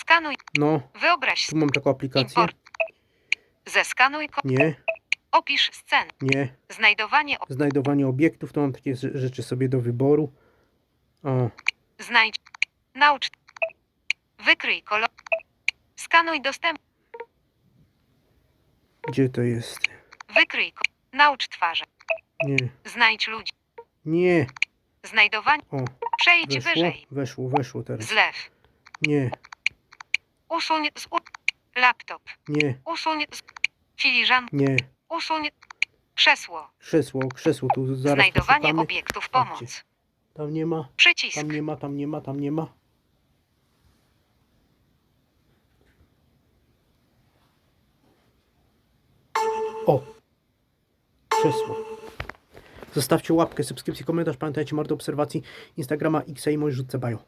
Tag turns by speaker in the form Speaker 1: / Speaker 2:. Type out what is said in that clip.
Speaker 1: Skanuj.
Speaker 2: No,
Speaker 1: Wyobraź
Speaker 2: tu mam taką aplikację.
Speaker 1: import. Zeskanuj.
Speaker 2: Nie,
Speaker 1: opisz scenę.
Speaker 2: nie.
Speaker 1: Znajdowanie.
Speaker 2: Znajdowanie obiektów, to mam takie rze- rzeczy sobie do wyboru. O,
Speaker 1: znajdź. Naucz. Wykryj kolor. Skanuj dostęp.
Speaker 2: gdzie to jest?
Speaker 1: Wykryj. Naucz twarze.
Speaker 2: Nie,
Speaker 1: Znajdź ludzi.
Speaker 2: nie.
Speaker 1: Znajdowanie.
Speaker 2: O,
Speaker 1: Przejdź
Speaker 2: weszło,
Speaker 1: wyżej.
Speaker 2: weszło, weszło teraz.
Speaker 1: Zlew.
Speaker 2: Nie,
Speaker 1: Usuń z laptop.
Speaker 2: nie,
Speaker 1: Usuń z filiżan.
Speaker 2: nie.
Speaker 1: Usuń krzesło.
Speaker 2: Krzesło, krzesło tu zaraz
Speaker 1: Znajdowanie
Speaker 2: poszukamy.
Speaker 1: obiektów. Pomoc.
Speaker 2: Tam nie ma,
Speaker 1: Przycisk.
Speaker 2: tam nie ma, tam nie ma, tam nie ma. O! Krzesło. Zostawcie łapkę, subskrypcję, komentarz. Pamiętajcie, mordo obserwacji Instagrama, X i moje rzutce bajo.